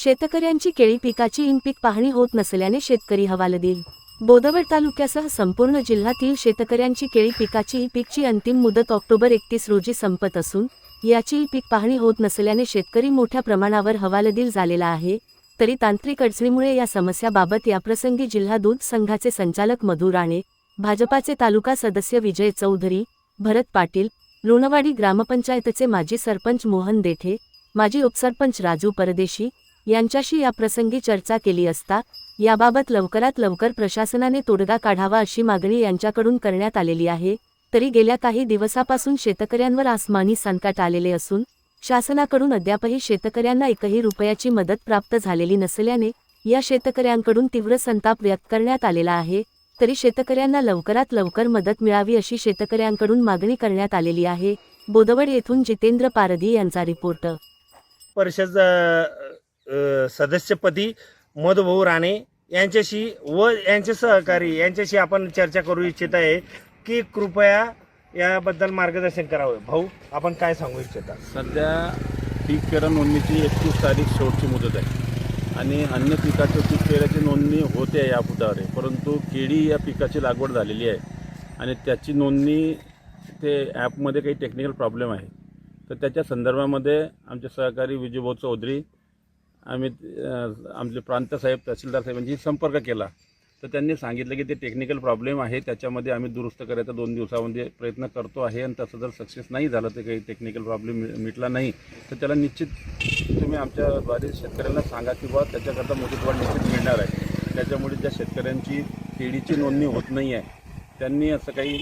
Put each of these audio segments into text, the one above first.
शेतकऱ्यांची केळी पिकाची इनपीक पाहणी होत नसल्याने शेतकरी हवालदिल. बोदवड तालुक्यासह संपूर्ण जिल्ह्यातील शेतकऱ्यांची केळी पिकाची ई पीकची अंतिम मुदत ऑक्टोबर एकतीस रोजी संपत असून याची ई पीक पाहणी होत नसल्याने शेतकरी मोठ्या प्रमाणावर हवालदिल झालेला आहे तरी तांत्रिक अडचणीमुळे या समस्याबाबत याप्रसंगी जिल्हा दूध संघाचे संचालक मधु राणे भाजपाचे तालुका सदस्य विजय चौधरी भरत पाटील लोणवाडी ग्रामपंचायतचे माजी सरपंच मोहन देठे माजी उपसरपंच राजू परदेशी यांच्याशी याप्रसंगी चर्चा केली असता याबाबत लवकरात लवकर प्रशासनाने तोडगा काढावा अशी मागणी यांच्याकडून करण्यात आलेली आहे तरी गेल्या काही दिवसापासून शेतकऱ्यांवर आसमानी संकट आलेले असून शासनाकडून अद्यापही शेतकऱ्यांना एकही रुपयाची मदत प्राप्त झालेली नसल्याने या शेतकऱ्यांकडून तीव्र संताप व्यक्त करण्यात आलेला आहे तरी शेतकऱ्यांना लवकरात लवकर मदत मिळावी अशी शेतकऱ्यांकडून मागणी करण्यात आलेली आहे बोदवड येथून जितेंद्र पारधी यांचा रिपोर्ट. परिषद सदस्यपदी मधुभाऊ राणे यांच्याशी व यांचे सहकारी यांच्याशी आपण चर्चा करू इच्छित आहे की कृपया याबद्दल मार्गदर्शन करावे. भाऊ आपण काय सांगू इच्छिता? सध्या पीक पेरा नोंदणीची एकतीस तारीख शेवटची मुदत आहे. आणि अन्य पिकाचं पीक पेराची नोंदणी होते या फुटावर परंतु केळी या पिकाची लागवड झालेली आहे. आणि त्याची नोंदणी ते ॲपमध्ये काही टेक्निकल प्रॉब्लेम आहे. तर त्याच्या संदर्भामध्ये आमचे सहकारी विजयभाऊ चौधरी आम्ही आमचे प्रांत साहेब तहसीलदार साहेबांशी संपर्क केला. तर त्यांनी सांगितलं की ते टेक्निकल प्रॉब्लेम आहे त्याच्यामध्ये आम्ही दुरुस्त करायचा दोन दिवसामध्ये प्रयत्न करतो आहे. आणि तसं जर सक्सेस नाही झालं ते काही टेक्निकल प्रॉब्लेम मिटला नाही. तर त्याला निश्चित तुम्ही आमच्याद्वारे शेतकऱ्यांना सांगा की बा त्याच्याकरता मुदतवाढ निश्चित मिळणार आहे. त्याच्यामुळे ज्या शेतकऱ्यांची केळीची नोंदणी होत नाही आहे त्यांनी असं काही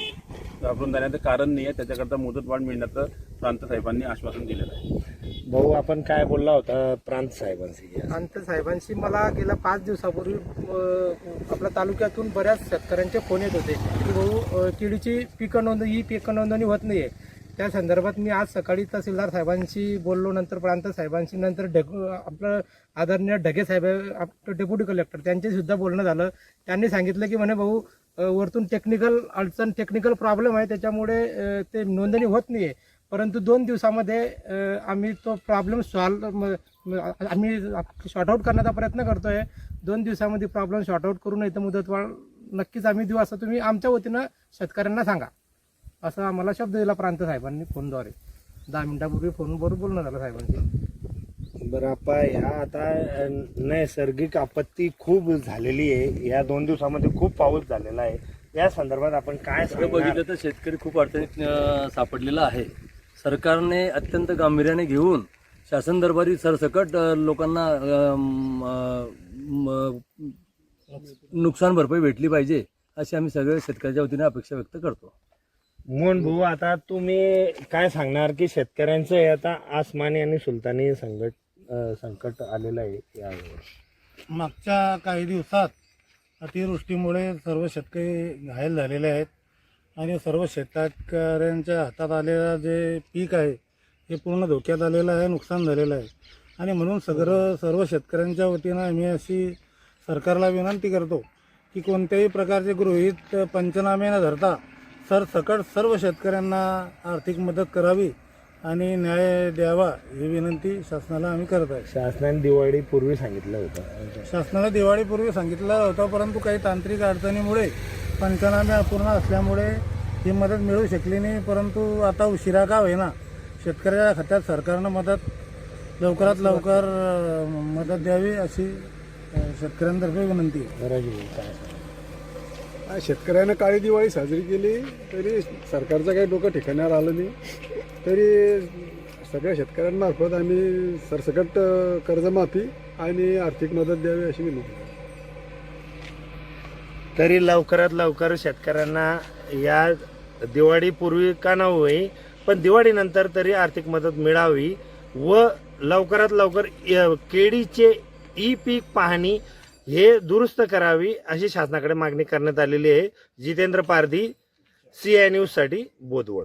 घाबरून जाण्याचं कारण नाही आहे. त्याच्याकरता मुदतवाढ मिळण्याचं प्रांत साहेबांनी आश्वासन दिलेलं आहे. भाऊ आपण काय बोलला होता? प्रांत साहेबांशी. प्रांत साहेबांशी मला गेल्या पाच दिवसापूर्वी आपल्या तालुक्यातून बऱ्याच शेतकऱ्यांचे फोन येत होते की भाऊ किडीची पिकं नोंदणी ही पिकं नोंदणी होत नाही आहे त्या संदर्भात मी आज सकाळी तहसीलदार साहेबांशी बोललो नंतर प्रांत साहेबांशी नंतर ढग आपलं आदरणीय ढगे साहेब आपलं डेप्युटी कलेक्टर त्यांच्यासुद्धा बोलणं झालं. त्यांनी सांगितलं की म्हणे भाऊ वरतून टेक्निकल अडचण टेक्निकल प्रॉब्लेम आहे त्याच्यामुळे ते नोंदणी होत नाही आहे परंतु दोन दिवसामध्ये आम्ही तो प्रॉब्लेम सॉल्व आम्ही शॉर्ट आऊट करण्याचा प्रयत्न करतोय. दोन दिवसामध्ये प्रॉब्लेम शॉर्ट आऊट करून इथं मुदतवाढ नक्कीच आम्ही देऊ असं तुम्ही आमच्या वतीनं शेतकऱ्यांना सांगा. असं आम्हाला शब्द दिला प्रांत साहेबांनी फोनद्वारे. दहा मिनिटापूर्वी फोनवर बोलणं झालं साहेबांशी. बरं आपा ह्या आता नैसर्गिक आपत्ती खूप झालेली आहे. या दोन दिवसामध्ये खूप पाऊस झालेला आहे. या संदर्भात आपण काय सगळं? बघितलं तर शेतकरी खूप अडचणीत सापडलेला आहे. सरकारने अत्यंत गांभीर्याने घेऊन शासन दरबारी सरसकट लोकांना नुकसान भरपाई भेटली पाहिजे अशी आम्ही सगळे शेतकऱ्याच्या वतीने अपेक्षा व्यक्त करतो. मोहन भाऊ आता तुम्ही काय सांगणार की शेतकऱ्यांचं हे आता आसमानी आणि सुलतानी संकट संकट आलेलं आहे यावर? मागच्या काही दिवसात अतिवृष्टीमुळे सर्व शेतकरी घायल झालेले आहेत. आणि सर्व शेतकऱ्यांच्या हातात आलेलं जे पीक आहे हे पूर्ण धोक्यात आलेलं आहे नुकसान झालेलं आहे. आणि म्हणून सगळं सर्व शेतकऱ्यांच्या वतीनं मी अशी सरकारला विनंती करतो की कोणत्याही प्रकारचे गृहीत पंचनामे न धरता सरसकट सर्व शेतकऱ्यांना आर्थिक मदत करावी आणि न्याय द्यावा ही विनंती शासनाला आम्ही करत आहे. शासनाने दिवाळी पूर्वी सांगितलं होतं. शासनाला दिवाळीपूर्वी सांगितलं होतं परंतु काही तांत्रिक अडचणीमुळे पंचनामे अपूर्ण असल्यामुळे ही मदत मिळू शकली नाही परंतु आता उशिरा का होईना. शेतकऱ्याच्या खात्यात सरकारनं मदत लवकरात लवकर मदत द्यावी अशी शेतकऱ्यांतर्फे विनंती आहे. काय शेतकऱ्यानं काळी दिवाळी साजरी केली तरी सरकारचं काही डोकं ठिकाणावर आलं नाही. तरी सगळ्या शेतकऱ्यांमार्फत आम्ही सरसकट कर्जमाफी आणि आर्थिक मदत द्यावी अशी विनंती तरी लवकरात लवकर शेतकऱ्यांना या दिवाळीपूर्वी का न होई पण दिवाळीनंतर तरी आर्थिक मदत मिळावी व लवकरात लवकर य- केळीचे ई पीक पाहणी हे दुरुस्त करावी अशी शासनाकडे मागणी करण्यात आलेली आहे. जितेंद्र पारधी सी आय न्यूजसाठी बोधवड.